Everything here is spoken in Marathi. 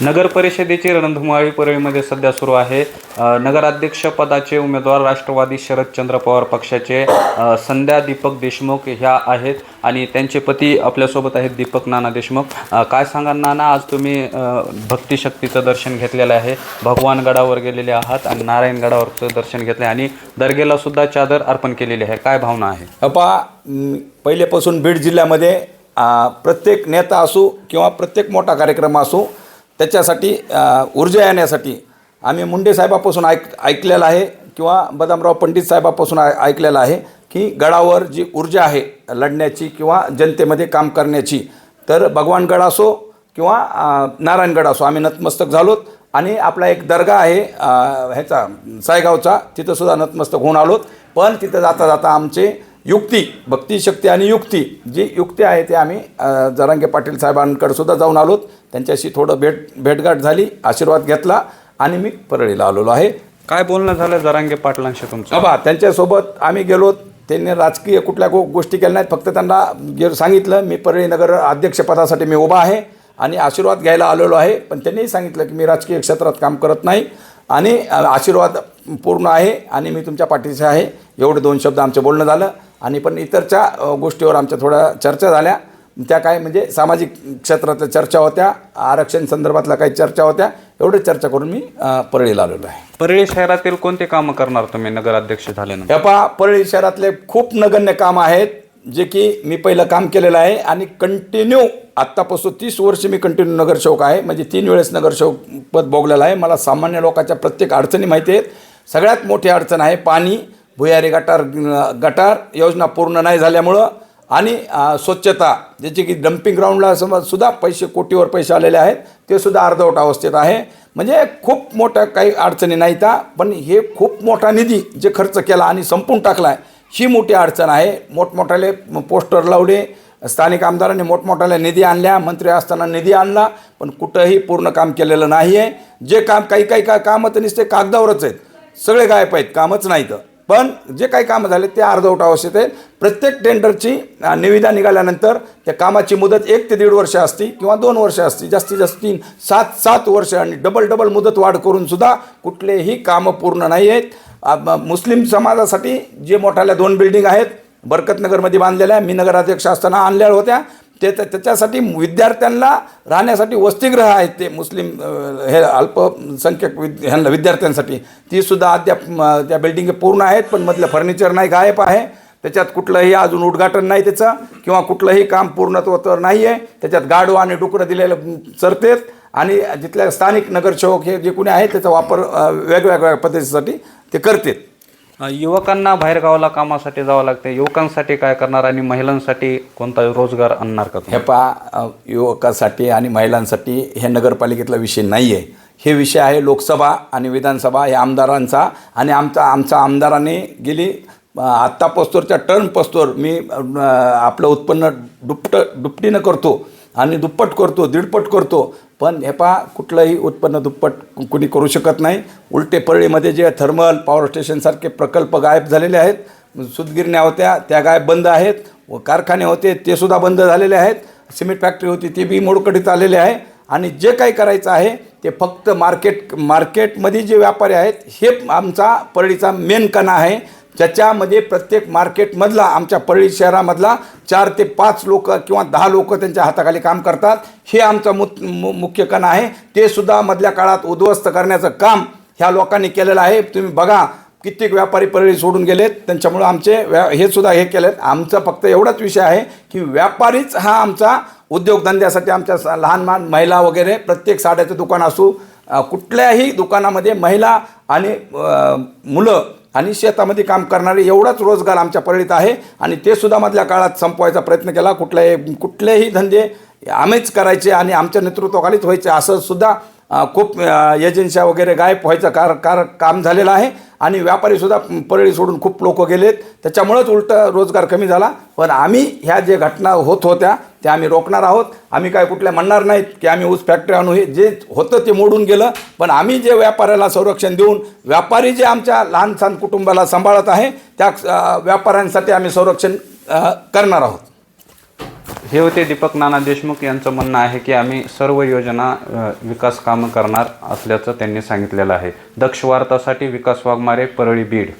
नगर परिषदेची रणधुमाळी परळीमध्ये सध्या सुरू आहे. नगराध्यक्षपदाचे उमेदवार राष्ट्रवादी शरदचंद्र पवार पक्षाचे संध्या दीपक देशमुख ह्या आहेत आणि त्यांचे पती आपल्यासोबत आहेत दीपक नाना देशमुख. काय सांगा नाना आज तुम्ही भक्तिशक्तीचं दर्शन घेतलेलं आहे. भगवान गडावर गेलेले आहात आणि नारायणगडावरचं दर्शन घेतलं आहे आणि दर्गेला सुद्धा चादर अर्पण केलेली आहे. काय भावना आहे? अपा पहिल्यापासून पहिलेपासून बीड जिल्ह्यामध्ये प्रत्येक नेता असो किंवा प्रत्येक मोठा कार्यक्रम असो त्याच्यासाठी ऊर्जा येण्यासाठी आम्ही मुंडे साहेबापासून ऐक ऐकलेलं आहे किंवा बदामराव पंडित साहेबापासून ऐ ऐकलेलं आहे की गडावर जी ऊर्जा आहे लढण्याची किंवा जनतेमध्ये काम करण्याची तर भगवानगड असो किंवा नारायणगड असो आम्ही नतमस्तक झालोत आणि आपला एक दर्गा आहे ह्याचा सायगावचा तिथंसुद्धा नतमस्तक होऊन आलोत. पण तिथं जाता जाता आमचे युक्ती भक्तिशक्ती आणि युक्ती. जी युक्ती आहे ते आम्ही जरांगे पाटील साहेबांकडे सुद्धा जाऊन आलोत. त्यांच्याशी थोडं भेट भेटगाठ झाली आशीर्वाद घेतला आणि मी परळीला आलेलो आहे. काय बोलणं झालं जरांगे पाटलांशी तुमचं? बाबा त्यांच्यासोबत आम्ही गेलो त्यांनी राजकीय कुठल्या गोष्टी केल्या नाहीत. फक्त त्यांना गे सांगितलं मी परळी नगर अध्यक्षपदासाठी मी उभा आहे आणि आशीर्वाद घ्यायला आलेलो आहे. पण त्यांनीही सांगितलं की मी राजकीय क्षेत्रात काम करत नाही. आणि आशीर्वाद पूर्ण आहे आणि मी तुमच्या पाठीशी आहे. एवढे दोन शब्द आमचं बोलणं झालं. आणि पण इतरच्या गोष्टीवर आमच्या थोड्या चर्चा झाल्या. त्या काय म्हणजे सामाजिक क्षेत्रातल्या चर्चा होत्या. आरक्षण संदर्भातल्या काही चर्चा होत्या. एवढे चर्चा करून मी परळीला आलेलो आहे. परळी शहरातील कोणते कामं करणार तुम्ही नगराध्यक्ष झाल्यानंतर? पहा परळी शहरातले खूप नगण्य काम आहेत जे की मी पहिलं काम केलेलं आहे. आणि कंटिन्यू आत्तापासून तीस वर्ष मी कंटिन्यू नगरसेवक आहे. म्हणजे तीन वेळेस नगरसेवक पद भोगलेलं आहे. मला सामान्य लोकांच्या प्रत्येक अडचणी माहिती आहेत. सगळ्यात मोठी अडचण आहे पाणी भुयारी गटार गटार योजना पूर्ण नाही झाल्यामुळं आणि स्वच्छता ज्याची की डम्पिंग ग्राउंडला समज सुद्धा पैसे कोटीवर पैसे आलेले आहेत ते सुद्धा अर्धवट अवस्थेत आहे. म्हणजे खूप मोठ्या काही अडचणी नाही त्या पण हे खूप मोठा निधी जे खर्च केला आणि संपून टाकला आहे ही मोठी अडचण आहे. मोठमोठाले पोस्टर लावले स्थानिक आमदारांनी मोठमोठ्याला निधी आणल्या मंत्री असताना निधी आणला पण कुठंही पूर्ण काम केलेलं नाही आहे जे काम काही काही का कामं तर नुसते कागदावरच आहेत. सगळे गायब आहेत कामच नाही तर पण जे काही कामं झाले ते अर्धवट अवस्थेत आहेत. प्रत्येक टेंडरची निविदा निघाल्यानंतर त्या कामाची मुदत एक ते दीड वर्ष असते किंवा दोन वर्ष असते. जास्तीत जास्त तीन सात सात वर्ष आणि डबल डबल मुदत वाढ करूनसुद्धा कुठलेही कामं पूर्ण नाही आहेत. मुस्लिम समाजासाठी जे मोठाल्या दोन बिल्डिंग आहेत बरकतनगरमध्ये बांधलेल्या मी नगराध्यक्ष असताना आणल्या होत्या. ते त्याच्यासाठी विद्यार्थ्यांना राहण्यासाठी वसतिगृह आहेत ते मुस्लिम हे अल्पसंख्यक विद ह्यांना विद्यार्थ्यांसाठी. तीसुद्धा अद्याप त्या बिल्डिंग पूर्ण आहेत पण मधलं फर्निचर नाही गायब आहे. त्याच्यात कुठलंही अजून उद्घाटन नाही त्याचं किंवा कुठलंही काम पूर्णत्वतर नाही आहे त्याच्यात गाडवा आणि डुकरं दिलेलं चरतेत. आणि जिथल्या स्थानिक नगरसेवक हे जे कोणी आहेत त्याचा वापर वेगवेगळ्या पद्धतीसाठी ते करतात. युवकांना बाहेरगावाला कामासाठी जावं लागते युवकांसाठी काय करणार आणि महिलांसाठी कोणता रोजगार आणणार का हे पहा युवकासाठी आणि महिलांसाठी हे नगरपालिकेतला विषय नाही आहे हे विषय आहे लोकसभा आणि विधानसभा हे आमदारांचा आणि आमचा आमचा आमदारांनी गेली आत्ता पस्तोरच्या टर्न पस्तोर मी आपलं उत्पन्न दुप्ट दुपटीनं करतो आणि दुप्पट करतो दीडपट करतो. पण हे पहा कुठलंही उत्पन्न दुप्पट कुणी करू शकत नाही. उलटे परळीमध्ये जे थर्मल पॉवर स्टेशनसारखे प्रकल्प गायब झालेले आहेत सुतगिरण्या होत्या त्या गायब बंद आहेत व कारखाने होते ते सुद्धा बंद झालेले आहेत. सिमेंट फॅक्टरी होती ती बी मोडकडीत आलेली आहे. आणि जे काही करायचं आहे ते फक्त मार्केट मार्केटमध्ये जे व्यापारी आहेत हे आमचा परळीचा मेन कणा आहे. ज्याच्यामध्ये प्रत्येक मार्केटमधला आमच्या परळी शहरामधला चार ते पाच लोक किंवा दहा लोक त्यांच्या हाताखाली काम करतात. हे आमचा मु मु- मुख्य कण आहे. ते सुद्धा मधल्या काळात उद्ध्वस्त करण्याचं काम ह्या लोकांनी केलेलं आहे. तुम्ही बघा कित्येक व्यापारी परळी सोडून गेलेत. त्यांच्यामुळं आमचे व्या हे सुद्धा हे केलेत. आमचा फक्त एवढाच विषय आहे की व्यापारीच हा आमचा उद्योगधंद्यासाठी आमच्या स- लहान लहान महिला वगैरे प्रत्येक साड्याचं दुकान असू कुठल्याही दुकानामध्ये महिला आणि मुलं आणि शेतामध्ये काम करणारे एवढाच रोजगार आमच्या परळीत आहे आणि ते सुद्धा मधल्या काळात संपवायचा प्रयत्न केला. कुठल्याही कुठलेही धंदे आम्हीच करायचे आणि आमच्या नेतृत्वाखालीच व्हायचे असं सुद्धा खूप अ, एजन्स्या वगैरे गायब व्हायचं कार कार काम झालेलं आहे आणि व्यापारीसुद्धा परळी सोडून खूप लोक गेलेत. त्याच्यामुळंच उलटं रोजगार कमी झाला. पण आम्ही ह्या जे घटना होत होत्या त्या आम्ही रोखणार आहोत. आम्ही काय कुठल्या म्हणणार नाहीत की आम्ही ऊस फॅक्टरी आणू. हे जे होतं ते मोडून गेलं. पण आम्ही जे व्यापाऱ्याला संरक्षण देऊन व्यापारी जे आमच्या लहान सहान कुटुंबाला सांभाळत आहे त्या व्यापाऱ्यांसाठी आम्ही संरक्षण करणार आहोत. हे होते दीपक नाना देशमुख यांचं म्हणणं आहे की आम्ही सर्व योजना विकास कामं करणार असल्याचं त्यांनी सांगितलेलं आहे. दक्ष वार्तासाठी विकास वाघमारे परळी बीड.